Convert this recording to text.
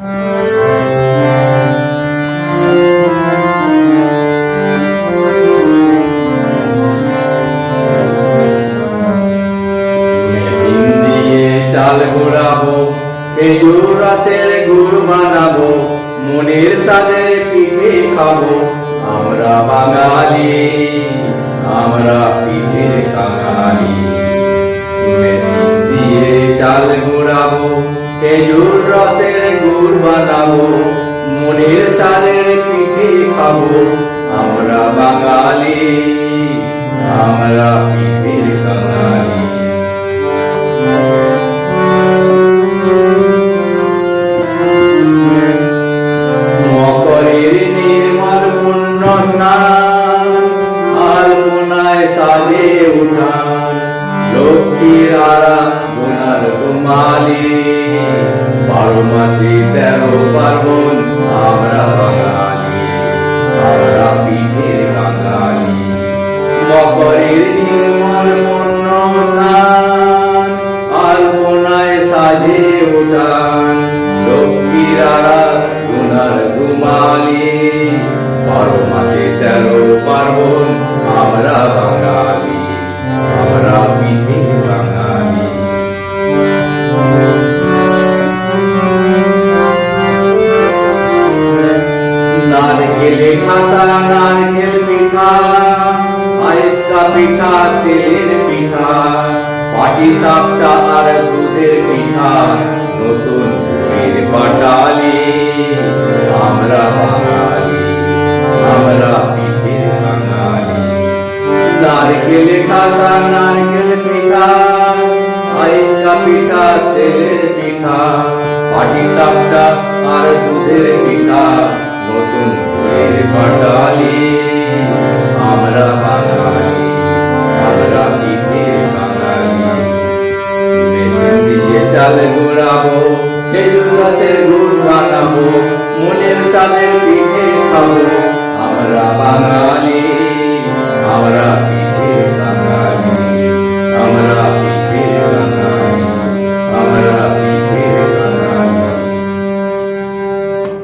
চাল ঘোরাবো পিঠে খাব। আমরা বাঙালি, আমরা পিঠের কাঙালি দিয়ে চাল ঘোরাবো, খেজুর রসের গুড় বানাবো মনের সাদের পিঠে খাব। আমরা বাঙালি, আমরা পিঠের কাঙালি মকরের নির্মল পুণ্য স্নান, আলপনায় সাজে উঠান। লক্ষ্মীর আরা আমরা বাঙালি আমরা পিঠের কাঙালি নির্মল পুণ্য আলপনায় সাজে উঠান লক্ষ্মীরা গুনার গুমালি বারো তেরো নারকেলে খাসা নারকেল পিঠা আইসকা পিঠা তেলের পিঠা পাটি সাপটা আর দুধের পিঠা নতুন বইয়ের পাটালি আমরা বাঙালি আমরা পিঠের বাঙালি নারকেলে খাসা নারকেল পিঠা আইসকা পিঠা তেলের পিঠা পাটি সাপটা আর দুধের পিঠা নতুন দিয়ে চাল খেজুর গাছের গুড় বানাবো মনের সাথে পিঠে খাব। আমরা বাঙালি আমরা